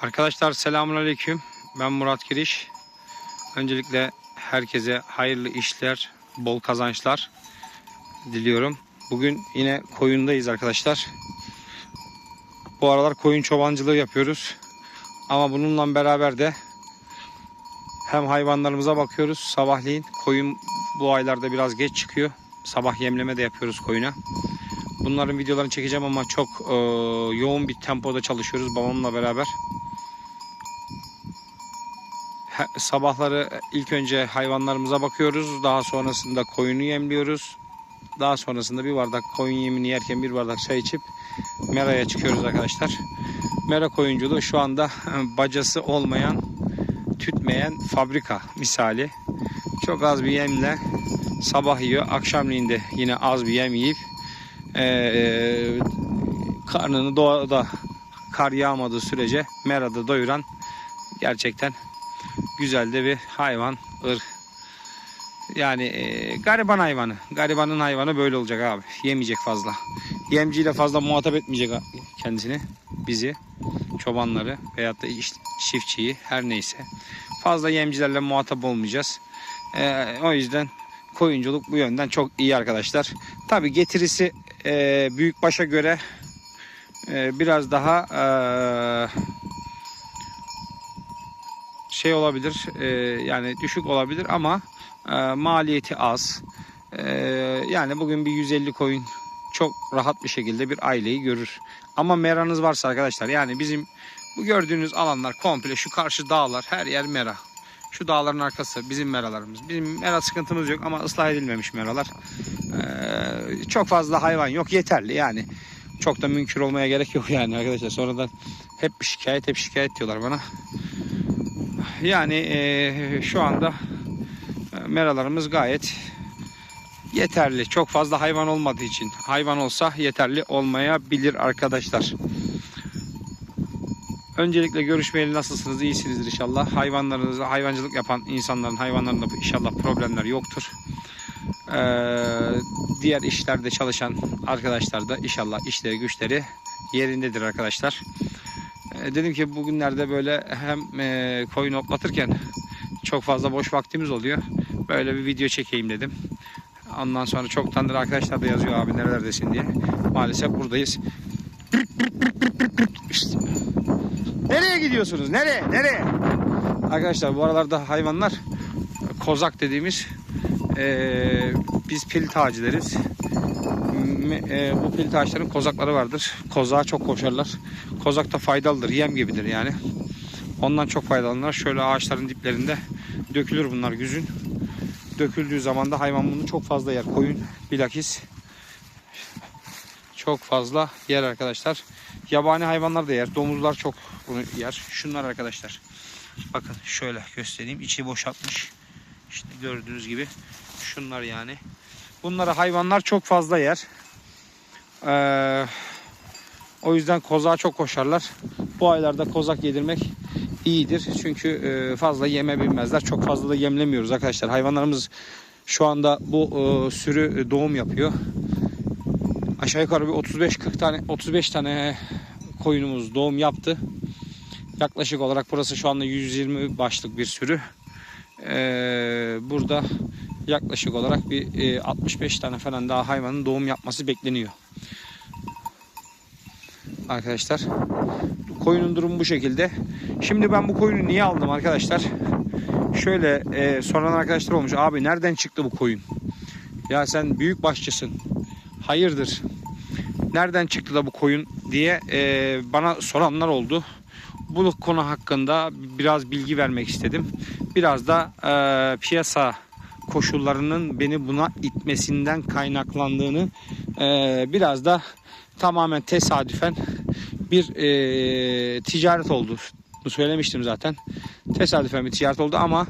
Arkadaşlar selamünaleyküm. Ben Murat Giriş. Öncelikle herkese hayırlı işler, bol kazançlar diliyorum. Bugün yine koyundayız arkadaşlar. Bu aralar koyun çobancılığı yapıyoruz. Ama bununla beraber de hem hayvanlarımıza bakıyoruz sabahleyin. Koyun bu aylarda biraz geç çıkıyor. Sabah yemleme de yapıyoruz koyuna. Bunların videolarını çekeceğim ama çok e, yoğun bir tempoda çalışıyoruz babamla beraber. Sabahları ilk önce hayvanlarımıza bakıyoruz. Daha sonrasında koyunu yemliyoruz. Daha sonrasında bir bardak koyun yemini yerken bir bardak çay içip meraya çıkıyoruz arkadaşlar. Mera koyunculuğu şu anda bacası olmayan, tütmeyen fabrika misali. Çok az bir yemle sabah yiyor. Akşamleyin de yine az bir yem yiyip eee, karnını doğada kar yağmadığı sürece merada doyuran gerçekten güzel de bir hayvan ırk. Yani e, gariban hayvanı. Garibanın hayvanı böyle olacak abi. Yemeyecek fazla. Yemciyle fazla muhatap etmeyecek kendisini. Bizi, çobanları veyahut da iş- çiftçiyi her neyse. Fazla yemcilerle muhatap olmayacağız. E, o yüzden koyunculuk bu yönden çok iyi arkadaşlar. Tabi getirisi e, büyükbaşa göre e, biraz daha e, şey olabilir e, yani düşük olabilir ama e, maliyeti az. E, yani bugün bir 150 koyun çok rahat bir şekilde bir aileyi görür. Ama meranız varsa arkadaşlar yani bizim bu gördüğünüz alanlar komple şu karşı dağlar her yer mera. Şu dağların arkası bizim meralarımız. Bizim mera sıkıntımız yok ama ıslah edilmemiş meralar. Ee, çok fazla hayvan yok yeterli yani. Çok da mümkün olmaya gerek yok yani arkadaşlar. Sonradan hep şikayet hep şikayet diyorlar bana. Yani eee, şu anda e, meralarımız gayet yeterli. Çok fazla hayvan olmadığı için. Hayvan olsa yeterli olmayabilir arkadaşlar. Öncelikle görüşmeyeli nasılsınız? İyisinizdir inşallah. Hayvanlarınızı, hayvancılık yapan insanların hayvanlarında inşallah problemler yoktur. Ee, diğer işlerde çalışan arkadaşlar da inşallah işleri güçleri yerindedir arkadaşlar. Ee, dedim ki bugünlerde böyle hem e, koyun otlatırken çok fazla boş vaktimiz oluyor. Böyle bir video çekeyim dedim. Ondan sonra çoktandır arkadaşlar da yazıyor abi nerelerdesin diye. Maalesef buradayız. Nereye gidiyorsunuz? Nereye? Nereye? Arkadaşlar bu aralarda hayvanlar kozak dediğimiz e, biz pil tacı deriz. E, bu pil taşların kozakları vardır. Kozağa çok koşarlar. Kozak da faydalıdır. Yem gibidir yani. Ondan çok faydalanırlar. Şöyle ağaçların diplerinde dökülür bunlar güzün. Döküldüğü zaman da hayvan bunu çok fazla yer. Koyun bilakis çok fazla yer arkadaşlar. Yabani hayvanlar da yer. Domuzlar çok bunu yer. Şunlar arkadaşlar. Bakın şöyle göstereyim. İçi boşaltmış. İşte gördüğünüz gibi. Şunlar yani. Bunları hayvanlar çok fazla yer. Ee, o yüzden kozağa çok koşarlar. Bu aylarda kozak yedirmek iyidir. Çünkü e, fazla yeme bilmezler. Çok fazla da yemlemiyoruz arkadaşlar. Hayvanlarımız şu anda bu e, sürü e, doğum yapıyor. Aşağı yukarı bir 35-40 tane 35 tane koyunumuz doğum yaptı. Yaklaşık olarak burası şu anda 120 başlık bir sürü. Ee, burada yaklaşık olarak bir e, 65 tane falan daha hayvanın doğum yapması bekleniyor. Arkadaşlar koyunun durumu bu şekilde. Şimdi ben bu koyunu niye aldım arkadaşlar? Şöyle e, soran arkadaşlar olmuş. Abi nereden çıktı bu koyun? Ya sen büyük başçısın. Hayırdır? Nereden çıktı da bu koyun diye e, bana soranlar oldu. Bu konu hakkında biraz bilgi vermek istedim. Biraz da e, piyasa koşullarının beni buna itmesinden kaynaklandığını e, biraz da tamamen tesadüfen bir e, ticaret oldu. Bunu söylemiştim zaten. Tesadüfen bir ticaret oldu ama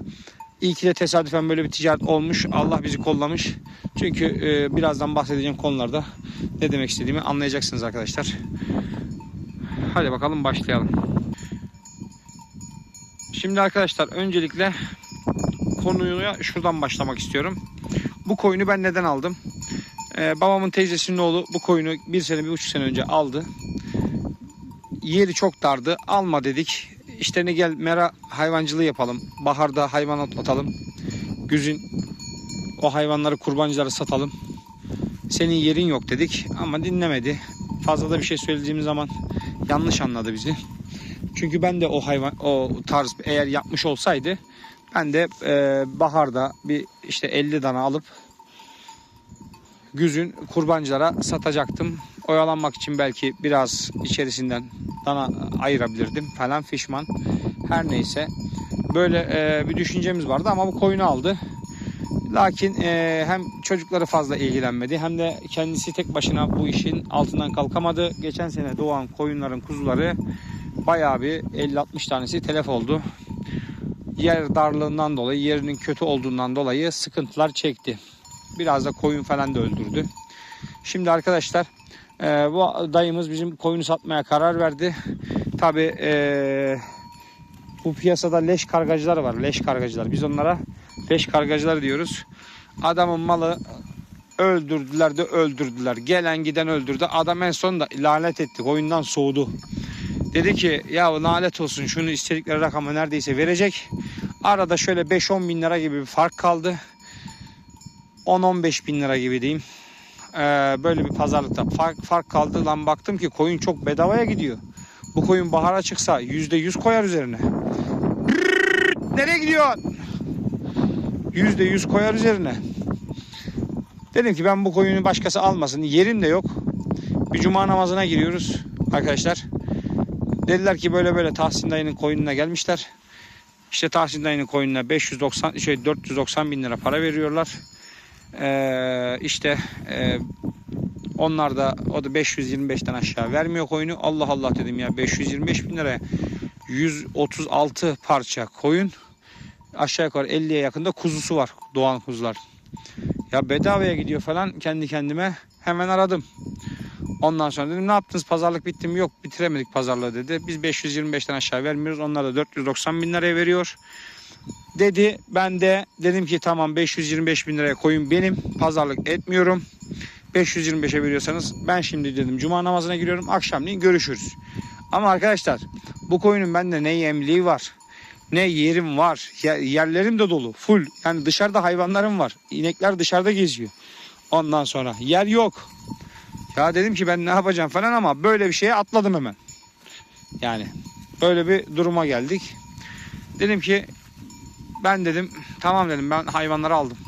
iyi ki de tesadüfen böyle bir ticaret olmuş. Allah bizi kollamış. Çünkü e, birazdan bahsedeceğim konularda ne demek istediğimi anlayacaksınız arkadaşlar. Hadi bakalım başlayalım. Şimdi arkadaşlar öncelikle konuya şuradan başlamak istiyorum. Bu koyunu ben neden aldım? Ee, babamın teyzesinin oğlu bu koyunu bir sene bir buçuk sene önce aldı. Yeri çok dardı. Alma dedik. işte ne gel mera hayvancılığı yapalım. Baharda hayvan otlatalım. Güzün o hayvanları kurbancılara satalım. Senin yerin yok dedik ama dinlemedi. Fazla da bir şey söylediğimiz zaman yanlış anladı bizi. Çünkü ben de o hayvan o tarz eğer yapmış olsaydı ben de e, baharda bir işte 50 tane alıp güzün kurbancılara satacaktım. Oyalanmak için belki biraz içerisinden dana ayırabilirdim falan fişman. Her neyse böyle e, bir düşüncemiz vardı ama bu koyunu aldı. Lakin e, hem çocukları fazla ilgilenmedi hem de kendisi tek başına bu işin altından kalkamadı. Geçen sene doğan koyunların kuzuları bayağı bir 50-60 tanesi telef oldu. Yer darlığından dolayı, yerinin kötü olduğundan dolayı sıkıntılar çekti. Biraz da koyun falan da öldürdü. Şimdi arkadaşlar e, bu dayımız bizim koyunu satmaya karar verdi. Tabi bu piyasada leş kargacılar var. Leş kargacılar. Biz onlara leş kargacılar diyoruz. Adamın malı öldürdüler de öldürdüler. Gelen giden öldürdü. Adam en sonunda lanet etti. Koyundan soğudu. Dedi ki ya lanet olsun şunu istedikleri rakamı neredeyse verecek. Arada şöyle 5-10 bin lira gibi bir fark kaldı. 10-15 bin lira gibi diyeyim. Ee, böyle bir pazarlıkta fark, fark kaldı. Lan baktım ki koyun çok bedavaya gidiyor. Bu koyun bahara çıksa %100 koyar üzerine. Brrrt, nereye gidiyorsun? %100 koyar üzerine. Dedim ki ben bu koyunu başkası almasın. Yerim de yok. Bir cuma namazına giriyoruz arkadaşlar. Dediler ki böyle böyle Tahsin dayının koyununa gelmişler. İşte Tahsin dayının koyununa 590 şey 490 bin lira para veriyorlar. Ee, işte e, onlar da o da 525'ten aşağı vermiyor koyunu. Allah Allah dedim ya 525 bin liraya 136 parça koyun aşağı yukarı 50'ye yakında kuzusu var doğan kuzular. Ya bedavaya gidiyor falan kendi kendime hemen aradım. Ondan sonra dedim ne yaptınız pazarlık bitti mi? Yok bitiremedik pazarlığı dedi. Biz 525'ten aşağı vermiyoruz. Onlar da 490 bin liraya veriyor. Dedi ben de dedim ki tamam 525 bin liraya koyun benim. Pazarlık etmiyorum. 525'e veriyorsanız ben şimdi dedim cuma namazına giriyorum. Akşamleyin görüşürüz. Ama arkadaşlar bu koyunun bende ne yemliği var ne yerim var. Yerlerim de dolu. Full. Yani dışarıda hayvanlarım var. İnekler dışarıda geziyor. Ondan sonra yer yok. Ya dedim ki ben ne yapacağım falan ama böyle bir şeye atladım hemen. Yani böyle bir duruma geldik. Dedim ki ben dedim tamam dedim ben hayvanları aldım.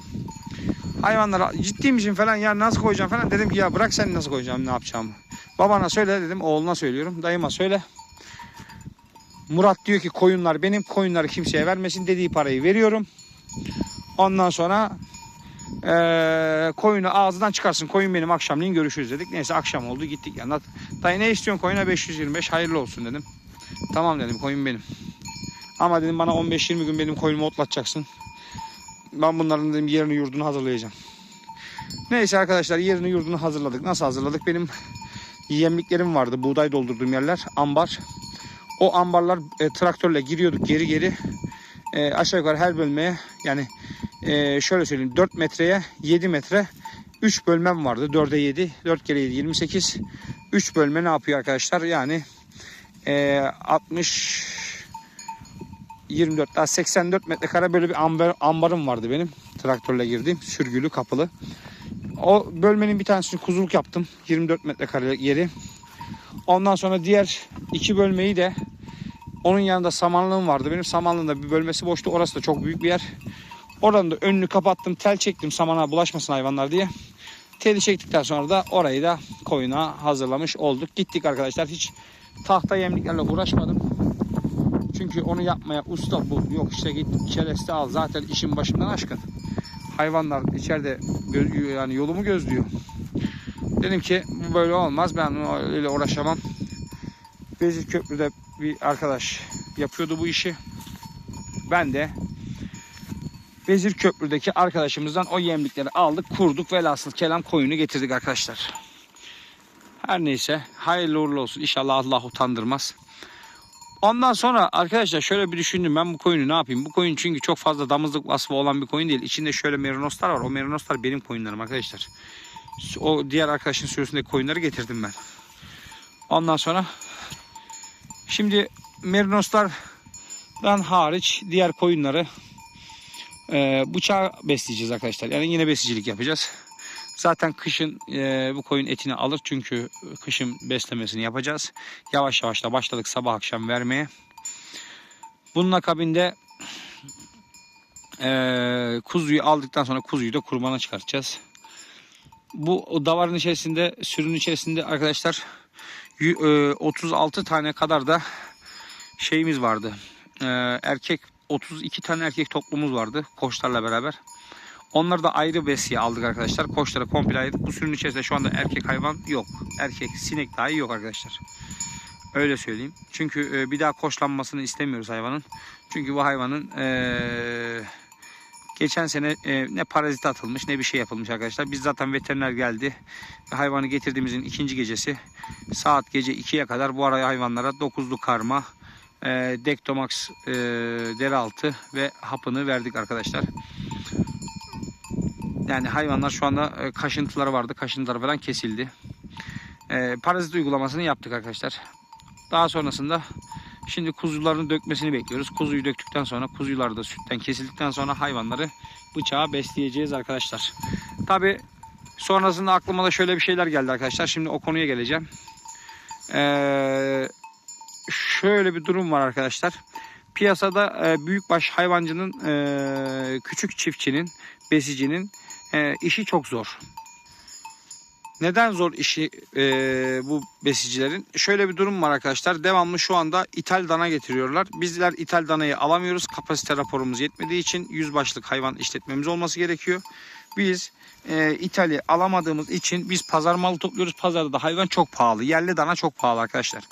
Hayvanlara ciddi misin falan ya nasıl koyacağım falan dedim ki ya bırak sen nasıl koyacağım ne yapacağımı. Babana söyle dedim oğluna söylüyorum dayıma söyle. Murat diyor ki koyunlar benim koyunları kimseye vermesin dediği parayı veriyorum. Ondan sonra ee, koyunu ağzından çıkarsın. Koyun benim akşamleyin görüşürüz dedik. Neyse akşam oldu gittik. Yani, dayı ne istiyorsun koyuna 525 hayırlı olsun dedim. Tamam dedim koyun benim. Ama dedim bana 15-20 gün benim koyunumu otlatacaksın. Ben bunların dedim yerini yurdunu hazırlayacağım. Neyse arkadaşlar yerini yurdunu hazırladık. Nasıl hazırladık? Benim yemliklerim vardı. Buğday doldurduğum yerler. Ambar. O ambarlar e, traktörle giriyorduk geri geri. E, aşağı yukarı her bölmeye yani e, şöyle söyleyeyim 4 metreye 7 metre 3 bölmem vardı. 4'e 7, 4 kere 7 28. 3 bölme ne yapıyor arkadaşlar? Yani e, 60 24 daha 84 metrekare böyle bir ambar, ambarım vardı benim. Traktörle girdim. Sürgülü, kapılı. O bölmenin bir tanesini kuzuluk yaptım. 24 metrekare yeri. Ondan sonra diğer iki bölmeyi de onun yanında samanlığım vardı. Benim samanlığımda bir bölmesi boştu. Orası da çok büyük bir yer. Oranın da önünü kapattım. Tel çektim samana bulaşmasın hayvanlar diye. Teli çektikten sonra da orayı da koyuna hazırlamış olduk. Gittik arkadaşlar. Hiç tahta yemliklerle uğraşmadım. Çünkü onu yapmaya usta bu. Yok işte git çeleste al. Zaten işin başından aşkın. Hayvanlar içeride göz, yani yolumu gözlüyor. Dedim ki bu böyle olmaz. Ben öyle uğraşamam. Vezir Köprü'de bir arkadaş yapıyordu bu işi. Ben de Vezir Köprü'deki arkadaşımızdan o yemlikleri aldık, kurduk. Velhasıl kelam koyunu getirdik arkadaşlar. Her neyse hayırlı uğurlu olsun. İnşallah Allah utandırmaz. Ondan sonra arkadaşlar şöyle bir düşündüm. Ben bu koyunu ne yapayım? Bu koyun çünkü çok fazla damızlık vasfı olan bir koyun değil. İçinde şöyle merinoslar var. O merinoslar benim koyunlarım arkadaşlar. O diğer arkadaşın sürüsündeki koyunları getirdim ben. Ondan sonra şimdi merinoslar dan hariç diğer koyunları e, bıçağı besleyeceğiz arkadaşlar. Yani yine besicilik yapacağız. Zaten kışın e, bu koyun etini alır çünkü kışın beslemesini yapacağız. Yavaş yavaş da başladık sabah akşam vermeye. Bunun akabinde e, kuzuyu aldıktan sonra kuzuyu da kurbana çıkartacağız. Bu o davarın içerisinde sürünün içerisinde arkadaşlar y- e, 36 tane kadar da şeyimiz vardı. E, erkek 32 tane erkek toplumumuz vardı koçlarla beraber. Onları da ayrı besiye aldık arkadaşlar. Koçları komple ayırdık. Bu sürünün içerisinde şu anda erkek hayvan yok. Erkek sinek dahi yok arkadaşlar. Öyle söyleyeyim. Çünkü e, bir daha koçlanmasını istemiyoruz hayvanın. Çünkü bu hayvanın e, geçen sene e, ne parazit atılmış ne bir şey yapılmış arkadaşlar. Biz zaten veteriner geldi. Hayvanı getirdiğimizin ikinci gecesi saat gece 2'ye kadar bu araya hayvanlara 9'lu karma, e, Dektomax e, deraltı ve hapını verdik arkadaşlar. Yani hayvanlar şu anda e, kaşıntıları vardı. Kaşıntıları falan kesildi. E, parazit uygulamasını yaptık arkadaşlar. Daha sonrasında şimdi kuzuların dökmesini bekliyoruz. Kuzuyu döktükten sonra kuzular da sütten kesildikten sonra hayvanları bıçağa besleyeceğiz arkadaşlar. Tabi sonrasında aklıma da şöyle bir şeyler geldi arkadaşlar. Şimdi o konuya geleceğim. Ee, şöyle bir durum var arkadaşlar. Piyasada e, büyükbaş hayvancının, e, küçük çiftçinin, besicinin e, işi çok zor. Neden zor işi e, bu besicilerin? Şöyle bir durum var arkadaşlar. Devamlı şu anda ithal dana getiriyorlar. Bizler ithal danayı alamıyoruz. Kapasite raporumuz yetmediği için 100 başlık hayvan işletmemiz olması gerekiyor. Biz e, ithali alamadığımız için biz pazar malı topluyoruz. Pazarda da hayvan çok pahalı. Yerli dana çok pahalı arkadaşlar.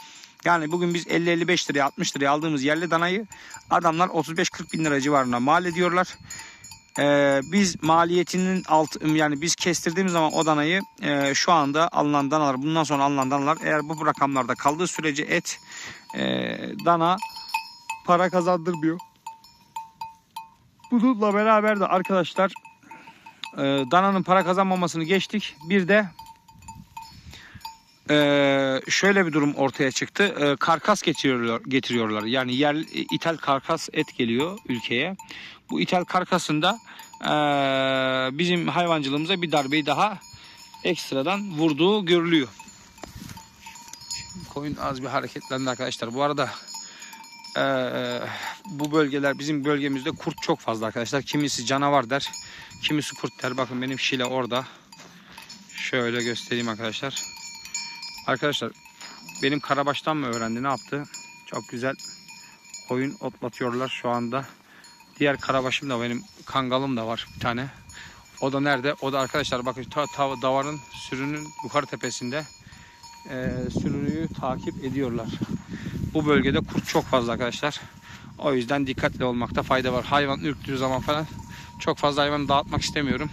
Yani bugün biz 50-55 liraya 60 liraya aldığımız yerli danayı adamlar 35-40 bin lira civarına mal ediyorlar. Ee, biz maliyetinin alt yani biz kestirdiğimiz zaman o danayı e, şu anda alınan danalar bundan sonra alınan danalar eğer bu rakamlarda kaldığı sürece et e, dana para kazandırmıyor. Bununla beraber de arkadaşlar e, dananın para kazanmamasını geçtik. Bir de e, şöyle bir durum ortaya çıktı. E, karkas getiriyorlar, getiriyorlar. Yani yer ithal karkas et geliyor ülkeye. Bu ithal karkasında e, bizim hayvancılığımıza bir darbeyi daha ekstradan vurduğu görülüyor. Şimdi koyun az bir hareketlendi arkadaşlar. Bu arada e, bu bölgeler bizim bölgemizde kurt çok fazla arkadaşlar. Kimisi canavar der, kimisi kurt der. Bakın benim şile orada. Şöyle göstereyim arkadaşlar. Arkadaşlar benim Karabaş'tan mı öğrendi ne yaptı? Çok güzel koyun otlatıyorlar şu anda. Diğer Karabaş'ım da benim kangalım da var bir tane. O da nerede? O da arkadaşlar bakın ta, ta, davarın sürünün yukarı tepesinde e, sürüyü takip ediyorlar. Bu bölgede kurt çok fazla arkadaşlar. O yüzden dikkatli olmakta fayda var. Hayvan ürktüğü zaman falan çok fazla hayvanı dağıtmak istemiyorum.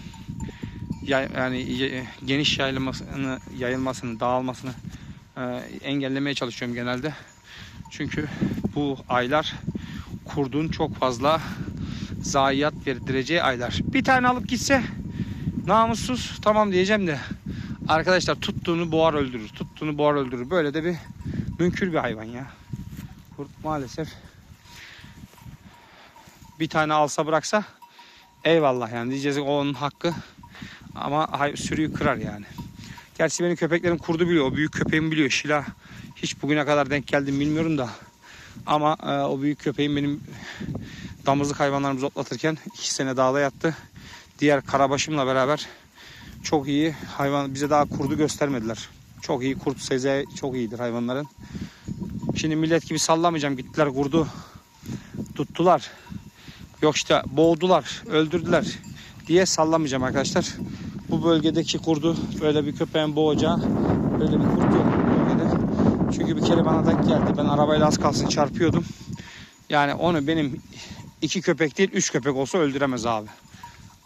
Yani geniş yayılmasını, yayılmasını, dağılmasını e, engellemeye çalışıyorum genelde. Çünkü bu aylar kurdun çok fazla zayiat verdireceği aylar. Bir tane alıp gitse namussuz tamam diyeceğim de arkadaşlar tuttuğunu boğar öldürür. Tuttuğunu boğar öldürür. Böyle de bir münkür bir hayvan ya. Kurt maalesef bir tane alsa bıraksa eyvallah yani diyeceğiz onun hakkı. Ama hay- sürüyü kırar yani. Gerçi benim köpeklerim kurdu biliyor. O büyük köpeğim biliyor. Şila hiç bugüne kadar denk geldim bilmiyorum da. Ama e, o büyük köpeğim benim damızlık hayvanlarımızı otlatırken iki sene dağda yattı. Diğer karabaşımla beraber çok iyi hayvan bize daha kurdu göstermediler. Çok iyi kurt seze çok iyidir hayvanların. Şimdi millet gibi sallamayacağım. Gittiler kurdu tuttular. Yok işte boğdular, öldürdüler diye sallamayacağım arkadaşlar. Bu bölgedeki kurdu böyle bir köpeğin boğacağı böyle bir kurt yok bu bölgede. Çünkü bir kere bana denk geldi. Ben arabayla az kalsın çarpıyordum. Yani onu benim iki köpek değil üç köpek olsa öldüremez abi.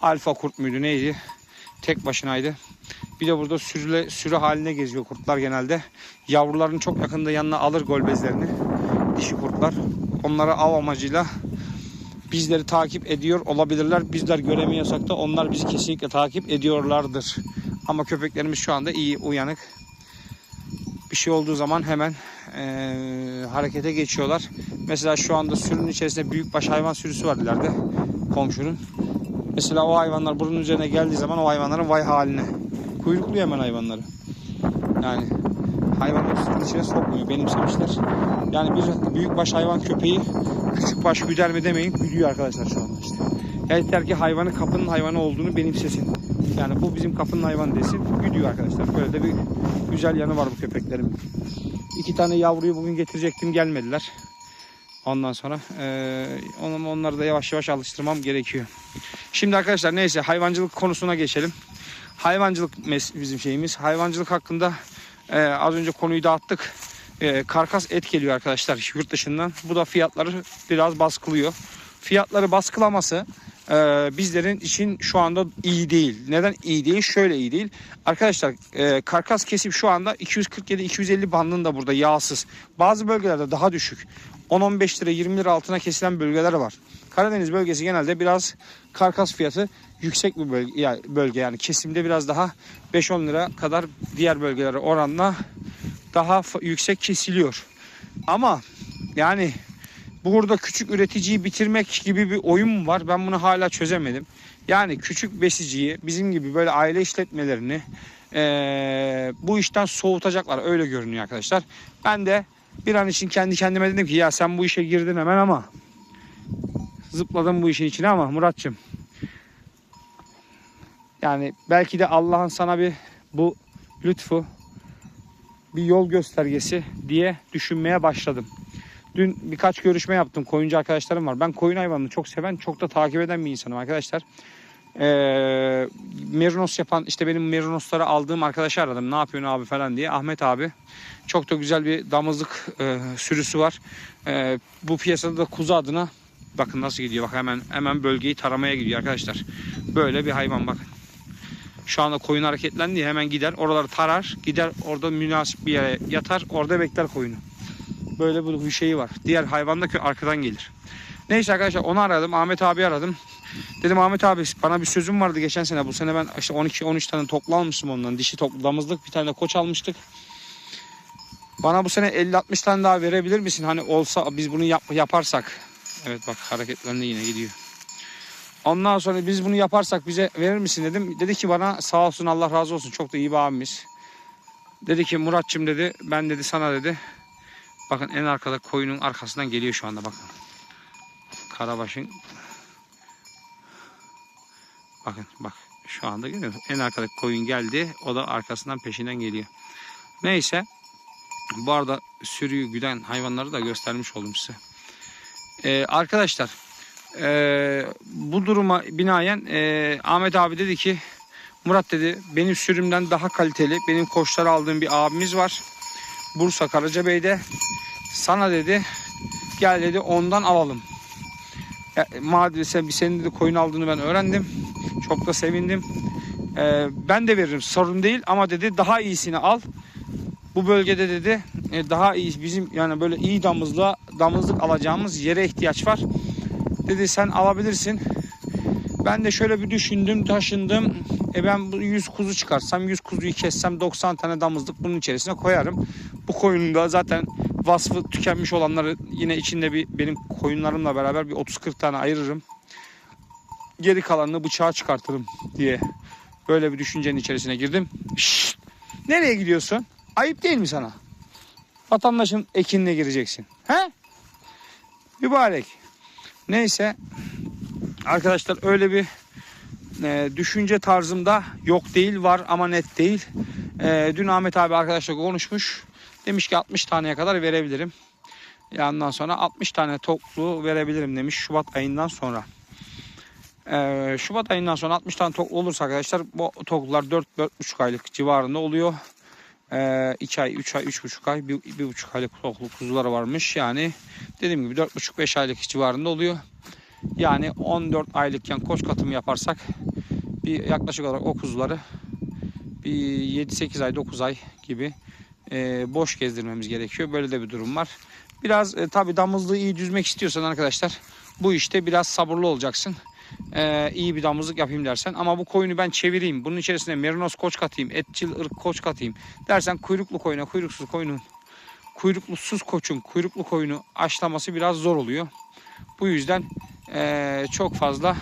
Alfa kurt muydu neydi? Tek başınaydı. Bir de burada sürüle, sürü haline geziyor kurtlar genelde. Yavruların çok yakında yanına alır gol bezlerini. Dişi kurtlar. Onları av amacıyla bizleri takip ediyor olabilirler. Bizler göremiyorsak da onlar bizi kesinlikle takip ediyorlardır. Ama köpeklerimiz şu anda iyi, uyanık. Bir şey olduğu zaman hemen e, harekete geçiyorlar. Mesela şu anda sürünün içerisinde büyükbaş hayvan sürüsü var ileride komşunun. Mesela o hayvanlar bunun üzerine geldiği zaman o hayvanların vay haline. Kuyruklu hemen hayvanları. Yani hayvanları sürünün içine sokmuyor. Benimsemişler. Yani bir büyükbaş hayvan köpeği küçükbaş güder mi demeyin. Gülüyor arkadaşlar şu anda işte. Yeter ki hayvanı kapının hayvanı olduğunu benimsesin. Yani bu bizim kapının hayvanı desin. Gülüyor arkadaşlar. Böyle de bir güzel yanı var bu köpeklerimin. İki tane yavruyu bugün getirecektim gelmediler. Ondan sonra onu, onları da yavaş yavaş alıştırmam gerekiyor. Şimdi arkadaşlar neyse hayvancılık konusuna geçelim. Hayvancılık bizim şeyimiz. Hayvancılık hakkında eee, az önce konuyu dağıttık. Eee, karkas et geliyor arkadaşlar yurt dışından. Bu da fiyatları biraz baskılıyor. Fiyatları baskılaması eee, bizlerin için şu anda iyi değil. Neden iyi değil? Şöyle iyi değil. Arkadaşlar eee, karkas kesim şu anda 247-250 bandında burada yağsız. Bazı bölgelerde daha düşük. 10-15 lira 20 lira altına kesilen bölgeler var. Karadeniz bölgesi genelde biraz karkas fiyatı yüksek bir bölge yani, bölge yani kesimde biraz daha 5-10 lira kadar diğer bölgelere oranla daha yüksek kesiliyor. Ama yani burada küçük üreticiyi bitirmek gibi bir oyun var? Ben bunu hala çözemedim. Yani küçük besiciyi bizim gibi böyle aile işletmelerini eee, bu işten soğutacaklar öyle görünüyor arkadaşlar. Ben de bir an için kendi kendime dedim ki ya sen bu işe girdin hemen ama zıpladın bu işin içine ama Muratçım yani belki de Allah'ın sana bir bu lütfu bir yol göstergesi diye düşünmeye başladım. Dün birkaç görüşme yaptım. Koyuncu arkadaşlarım var. Ben koyun hayvanını çok seven, çok da takip eden bir insanım arkadaşlar. Ee, merinos yapan, işte benim merinosları aldığım arkadaşı aradım. Ne yapıyorsun abi falan diye. Ahmet abi. Çok da güzel bir damızlık e, sürüsü var. E, bu piyasada da kuzu adına bakın nasıl gidiyor. Bak hemen hemen bölgeyi taramaya gidiyor arkadaşlar. Böyle bir hayvan bakın. Şu anda koyun hareketlendi hemen gider oraları tarar gider orada münasip bir yere yatar orada bekler koyunu. Böyle bir şeyi var. Diğer hayvan da arkadan gelir. Neyse arkadaşlar onu aradım. Ahmet abi aradım. Dedim Ahmet abi bana bir sözüm vardı geçen sene. Bu sene ben işte 12-13 tane toplu almıştım ondan. Dişi toplu damızlık bir tane de koç almıştık. Bana bu sene 50-60 tane daha verebilir misin? Hani olsa biz bunu yap, yaparsak. Evet bak hareketlendi yine gidiyor. Ondan sonra biz bunu yaparsak bize verir misin dedim. Dedi ki bana sağ olsun Allah razı olsun çok da iyi bir abimiz. Dedi ki Muratçım dedi ben dedi sana dedi. Bakın en arkada koyunun arkasından geliyor şu anda bakın. Karabaş'ın bakın bak şu anda görüyor musun? En arkada koyun geldi. O da arkasından peşinden geliyor. Neyse. Bu arada sürüyü güden hayvanları da göstermiş oldum size. Ee, arkadaşlar ee, bu duruma binaen ee, Ahmet abi dedi ki Murat dedi benim sürümden daha kaliteli benim koçları aldığım bir abimiz var. Bursa Karacabey'de sana dedi gel dedi ondan alalım. Ya, madem sen, senin de koyun aldığını ben öğrendim. Çok da sevindim. Ee, ben de veririm sorun değil ama dedi daha iyisini al. Bu bölgede dedi e, daha iyi bizim yani böyle iyi damızla damızlık alacağımız yere ihtiyaç var. Dedi sen alabilirsin. Ben de şöyle bir düşündüm, taşındım. E ben bu 100 kuzu çıkarsam, 100 kuzuyu kessem 90 tane damızlık bunun içerisine koyarım. Bu koyunun da zaten vasfı tükenmiş olanları yine içinde bir benim koyunlarımla beraber bir 30-40 tane ayırırım. Geri kalanını bıçağa çıkartırım diye böyle bir düşüncenin içerisine girdim. Şşt! Nereye gidiyorsun? Ayıp değil mi sana? Vatandaşın ekinine gireceksin. He? Mübarek. Neyse arkadaşlar öyle bir e, düşünce tarzımda yok değil var ama net değil. E, dün Ahmet abi arkadaşla konuşmuş. Demiş ki 60 taneye kadar verebilirim. Yandan sonra 60 tane toklu verebilirim demiş Şubat ayından sonra. E, Şubat ayından sonra 60 tane toklu olursa arkadaşlar bu toklular 4-4,5 aylık civarında oluyor. 2 ay, 3 ay, 3,5 ay, 1,5 aylık toklu kuzuları varmış. Yani dediğim gibi 4,5-5 aylık civarında oluyor. Yani 14 aylıkken koç katımı yaparsak bir yaklaşık olarak o kuzuları bir 7-8 ay 9 ay gibi e, boş gezdirmemiz gerekiyor. Böyle de bir durum var. Biraz e, tabi damızlığı iyi düzmek istiyorsan arkadaşlar bu işte biraz sabırlı olacaksın. E, iyi bir damızlık yapayım dersen ama bu koyunu ben çevireyim. Bunun içerisine merinos koç katayım, etçil ırk koç katayım dersen kuyruklu koyuna kuyruksuz koyunun kuyruklusuz koçun kuyruklu koyunu aşlaması biraz zor oluyor. Bu yüzden eee, çok fazla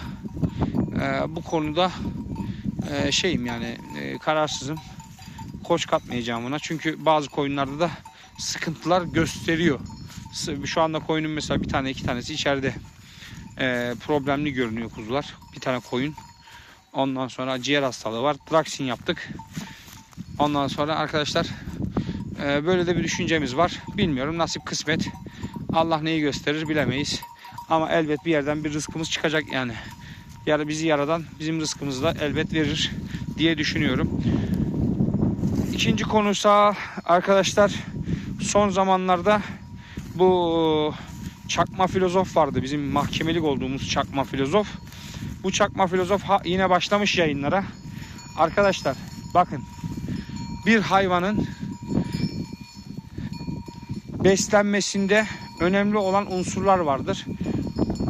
eee, bu konuda eee, şeyim yani eee, kararsızım. Koç katmayacağım buna. Çünkü bazı koyunlarda da sıkıntılar gösteriyor. Şu anda koyunun mesela bir tane iki tanesi içeride eee, problemli görünüyor kuzular. Bir tane koyun. Ondan sonra ciğer hastalığı var. Draksin yaptık. Ondan sonra arkadaşlar eee, böyle de bir düşüncemiz var. Bilmiyorum nasip kısmet. Allah neyi gösterir bilemeyiz. Ama elbet bir yerden bir rızkımız çıkacak yani. Yani bizi yaradan bizim rızkımızı da elbet verir diye düşünüyorum. İkinci konusa arkadaşlar son zamanlarda bu çakma filozof vardı. Bizim mahkemelik olduğumuz çakma filozof. Bu çakma filozof yine başlamış yayınlara. Arkadaşlar bakın bir hayvanın beslenmesinde önemli olan unsurlar vardır.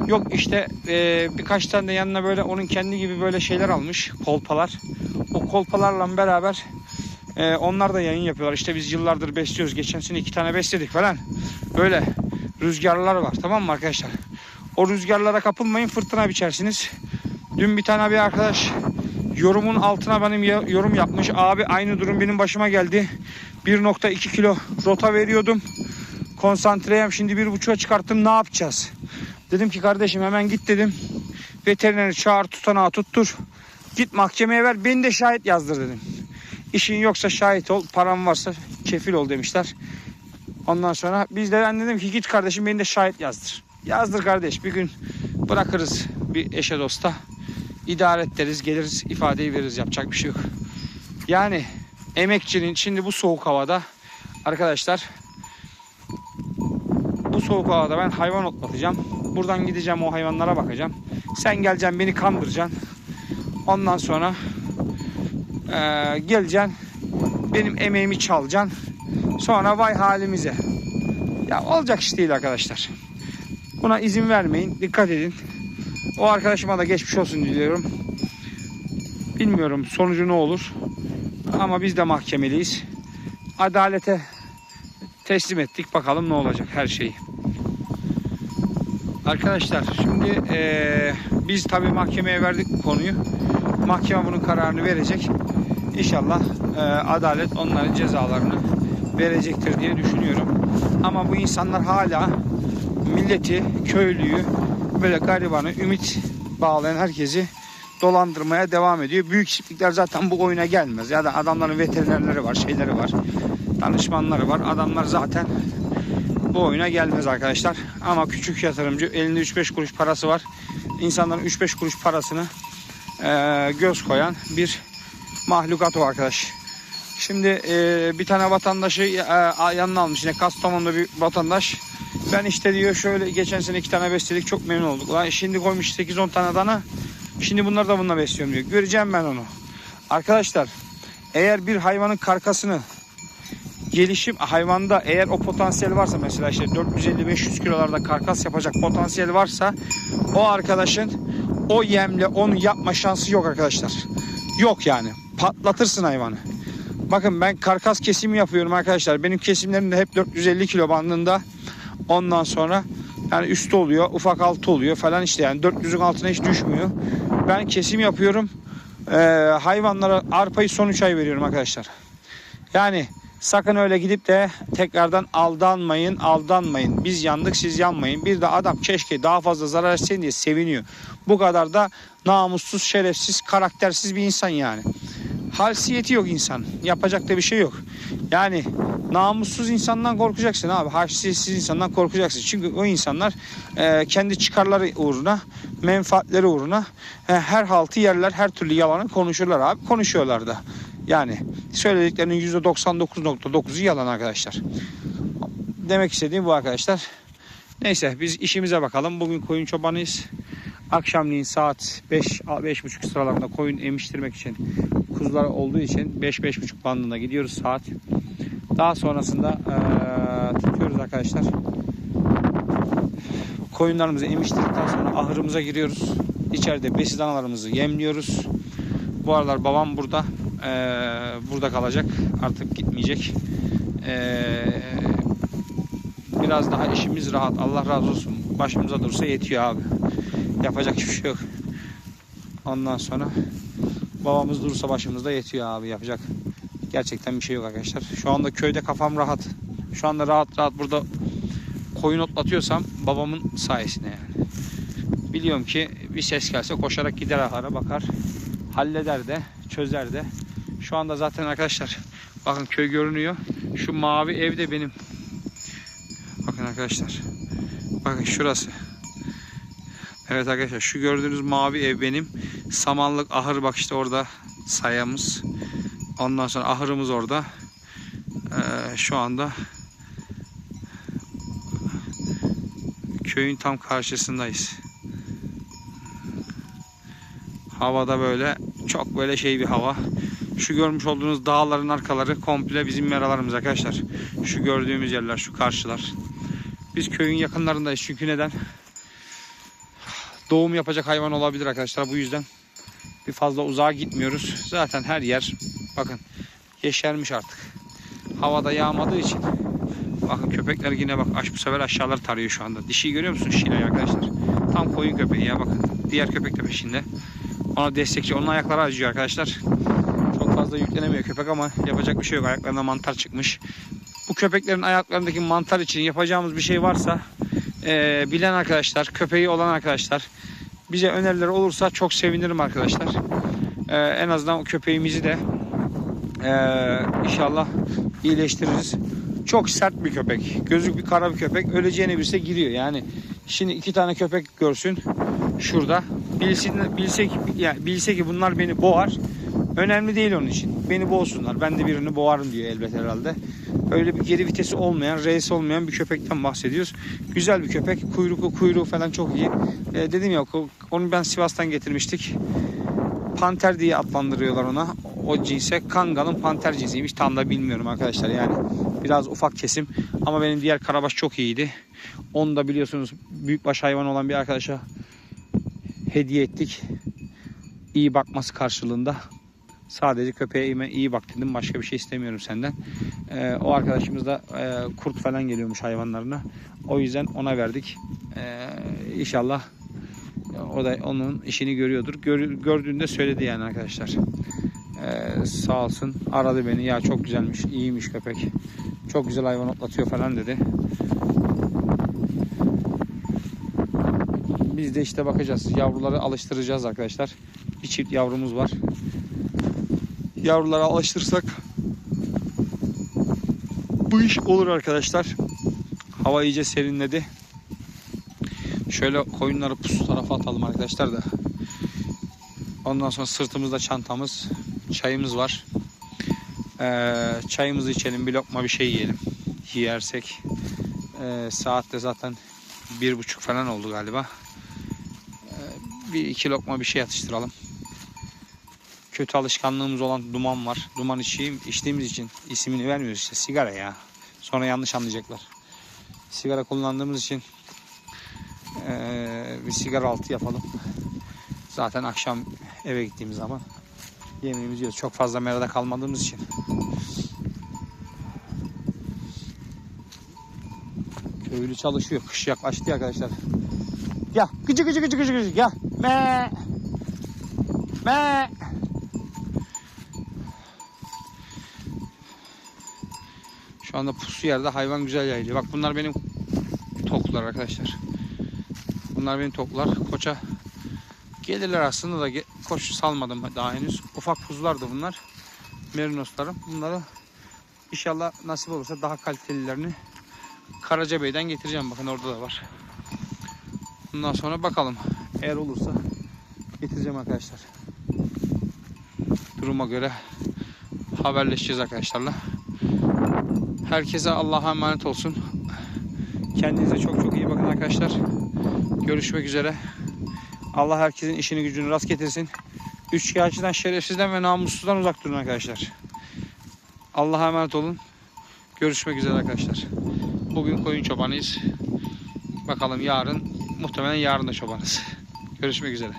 Yok işte e, birkaç tane de yanına böyle onun kendi gibi böyle şeyler almış kolpalar. O kolpalarla beraber e, onlar da yayın yapıyorlar. İşte biz yıllardır besliyoruz. Geçen sene iki tane besledik falan. Böyle rüzgarlar var tamam mı arkadaşlar? O rüzgarlara kapılmayın fırtına biçersiniz. Dün bir tane bir arkadaş yorumun altına benim yorum yapmış. Abi aynı durum benim başıma geldi. 1.2 kilo rota veriyordum. Konsantreyim şimdi 1.5'a çıkarttım ne yapacağız? Dedim ki kardeşim hemen git dedim. Veterineri çağır tutanağı tuttur. Git mahkemeye ver beni de şahit yazdır dedim. İşin yoksa şahit ol param varsa kefil ol demişler. Ondan sonra biz de ben dedim ki git kardeşim beni de şahit yazdır. Yazdır kardeş bir gün bırakırız bir eşe dosta. İdare et deriz geliriz ifadeyi veririz yapacak bir şey yok. Yani emekçinin şimdi bu soğuk havada arkadaşlar bu soğuk havada ben hayvan otlatacağım. Buradan gideceğim o hayvanlara bakacağım. Sen geleceksin beni kandıracaksın. Ondan sonra eee geleceksin benim emeğimi çalacaksın. Sonra vay halimize. Ya olacak iş değil arkadaşlar. Buna izin vermeyin. Dikkat edin. O arkadaşıma da geçmiş olsun diliyorum. Bilmiyorum sonucu ne olur. Ama biz de mahkemeliyiz. Adalete teslim ettik. Bakalım ne olacak her şeyi. Arkadaşlar şimdi eee, biz tabii mahkemeye verdik bu konuyu. Mahkeme bunun kararını verecek. İnşallah eee, adalet onların cezalarını verecektir diye düşünüyorum. Ama bu insanlar hala milleti, köylüyü, böyle garibanı, ümit bağlayan herkesi dolandırmaya devam ediyor. Büyük çiftlikler zaten bu oyuna gelmez. Ya da adamların veterinerleri var, şeyleri var. Danışmanları var. Adamlar zaten bu oyuna gelmez arkadaşlar. Ama küçük yatırımcı elinde 3-5 kuruş parası var. İnsanların 3-5 kuruş parasını eee, göz koyan bir mahlukat o arkadaş. Şimdi eee, bir tane vatandaşı eee, yanına almış. Yine Kastamonu'da bir vatandaş. Ben işte diyor şöyle geçen sene iki tane besledik çok memnun olduk. Lan şimdi koymuş 8-10 tane dana. Şimdi bunları da bununla besliyorum diyor. Göreceğim ben onu. Arkadaşlar eğer bir hayvanın karkasını gelişim hayvanda eğer o potansiyel varsa mesela işte 450-500 kilolarda karkas yapacak potansiyel varsa o arkadaşın o yemle onu yapma şansı yok arkadaşlar. Yok yani. Patlatırsın hayvanı. Bakın ben karkas kesimi yapıyorum arkadaşlar. Benim kesimlerim de hep 450 kilo bandında. Ondan sonra yani üstü oluyor, ufak altı oluyor falan işte yani 400'ün altına hiç düşmüyor. Ben kesim yapıyorum. Ee, hayvanlara arpayı son 3 ay veriyorum arkadaşlar. Yani sakın öyle gidip de tekrardan aldanmayın, aldanmayın. Biz yandık siz yanmayın. Bir de adam keşke daha fazla zarar etsin diye seviniyor. Bu kadar da namussuz, şerefsiz, karaktersiz bir insan yani. Halsiyeti yok insan. Yapacak da bir şey yok. Yani namussuz insandan korkacaksın abi. Haysiyetsiz insandan korkacaksın. Çünkü o insanlar e, kendi çıkarları uğruna, menfaatleri uğruna e, her haltı yerler, her türlü yalanı konuşurlar abi. Konuşuyorlar da. Yani söylediklerinin %99.9'u yalan arkadaşlar. Demek istediğim bu arkadaşlar. Neyse biz işimize bakalım. Bugün koyun çobanıyız. Akşamleyin saat 5 5.30 sıralarında koyun emiştirmek için kuzular olduğu için 5-5.30 bandında gidiyoruz saat. Daha sonrasında eee, tutuyoruz arkadaşlar. Koyunlarımızı emiştirdikten sonra ahırımıza giriyoruz. İçeride besi danalarımızı yemliyoruz. Bu aralar babam burada. Eee, burada kalacak. Artık gitmeyecek. Eee, biraz daha işimiz rahat. Allah razı olsun. Başımıza dursa yetiyor abi. Yapacak hiçbir şey yok. Ondan sonra babamız durursa başımızda yetiyor abi. Yapacak gerçekten bir şey yok arkadaşlar. Şu anda köyde kafam rahat. Şu anda rahat rahat burada koyun otlatıyorsam babamın sayesinde yani. Biliyorum ki bir ses gelse koşarak gider ahara bakar. Halleder de, çözer de. Şu anda zaten arkadaşlar bakın köy görünüyor. Şu mavi ev de benim. Bakın arkadaşlar. Bakın şurası. Evet arkadaşlar şu gördüğünüz mavi ev benim. Samanlık ahır bak işte orada sayamız. Ondan sonra ahırımız orada. Ee, şu anda köyün tam karşısındayız. Havada böyle çok böyle şey bir hava. Şu görmüş olduğunuz dağların arkaları komple bizim meralarımız arkadaşlar. Şu gördüğümüz yerler, şu karşılar. Biz köyün yakınlarındayız çünkü neden? Doğum yapacak hayvan olabilir arkadaşlar. Bu yüzden bir fazla uzağa gitmiyoruz. Zaten her yer bakın yeşermiş artık. Havada yağmadığı için. Bakın köpekler yine bak aş bu sefer aşağıları tarıyor şu anda. Dişiyi görüyor musun Şile'yi arkadaşlar? Tam koyun köpeği ya bakın. Diğer köpek de peşinde. Ona destekçi. Onun ayakları acıyor arkadaşlar. Çok fazla yüklenemiyor köpek ama yapacak bir şey yok. Ayaklarına mantar çıkmış. Bu köpeklerin ayaklarındaki mantar için yapacağımız bir şey varsa eee, bilen arkadaşlar, köpeği olan arkadaşlar bize önerileri olursa çok sevinirim arkadaşlar. Eee, en azından o köpeğimizi de eee, inşallah iyileştiririz. Çok sert bir köpek. Gözlük bir kara bir köpek. Öleceğini bilse giriyor. Yani şimdi iki tane köpek görsün şurada. Bilsin, bilse, ki, yani bilse ki bunlar beni boğar. Önemli değil onun için. Beni boğsunlar. Ben de birini boğarım diyor elbet herhalde. Öyle bir geri vitesi olmayan, reis olmayan bir köpekten bahsediyoruz. Güzel bir köpek. Kuyruğu, kuyruğu falan çok iyi. Ee, dedim ya onu ben Sivas'tan getirmiştik. Panter diye adlandırıyorlar ona. O cinse Kanga'nın panter cinsiymiş. Tam da bilmiyorum arkadaşlar yani. Biraz ufak kesim. Ama benim diğer karabaş çok iyiydi. Onu da biliyorsunuz büyükbaş hayvan olan bir arkadaşa hediye ettik. İyi bakması karşılığında. Sadece köpeğe iyi- bak dedim. Başka bir şey istemiyorum senden. Ee, o arkadaşımız da e, kurt falan geliyormuş hayvanlarına. O yüzden ona verdik. Ee, inşallah o da onun işini görüyordur. Gör, gördüğünde söyledi yani arkadaşlar. Ee, sağ olsun aradı beni. Ya çok güzelmiş, iyiymiş köpek. Çok güzel hayvan otlatıyor falan dedi. Biz de işte bakacağız. Yavruları alıştıracağız arkadaşlar. Bir çift yavrumuz var. Yavruları alıştırsak bu iş olur arkadaşlar. Hava iyice serinledi. Şöyle koyunları pusu tarafa atalım arkadaşlar da. Ondan sonra sırtımızda çantamız, çayımız var. Ee, çayımızı içelim, bir lokma bir şey yiyelim. Yersek. Ee, saat de zaten bir buçuk falan oldu galiba. Ee, bir iki lokma bir şey atıştıralım. Kötü alışkanlığımız olan duman var. Duman içeyim, içtiğimiz için ismini vermiyoruz işte sigara ya. Sonra yanlış anlayacaklar. Sigara kullandığımız için ee, bir sigara altı yapalım. Zaten akşam eve gittiğimiz zaman yemeğimizi yiyoruz. Çok fazla merada kalmadığımız için. Köylü çalışıyor. Kış yaklaştı ya arkadaşlar. Gel. Gıcı gıcı gıcı gıcı gıcı. Gel. Me. Me. Şu anda pusu yerde hayvan güzel yayılıyor. Bak bunlar benim toklar arkadaşlar. Bunlar benim toklar. Koça gelirler aslında da koç salmadım daha henüz. Ufak kuzulardı bunlar. Merinoslarım. Bunları inşallah nasip olursa daha kalitelilerini Karacabey'den getireceğim. Bakın orada da var. Bundan sonra bakalım. Eğer olursa getireceğim arkadaşlar. Duruma göre haberleşeceğiz arkadaşlarla. Herkese Allah'a emanet olsun. Kendinize çok çok iyi bakın arkadaşlar. Görüşmek üzere. Allah herkesin işini gücünü rast getirsin. Üçkağıtçıdan, şerefsizden ve namussuzdan uzak durun arkadaşlar. Allah'a emanet olun. Görüşmek üzere arkadaşlar. Bugün koyun çobanıyız. Bakalım yarın, muhtemelen yarın da çobanız. Görüşmek üzere.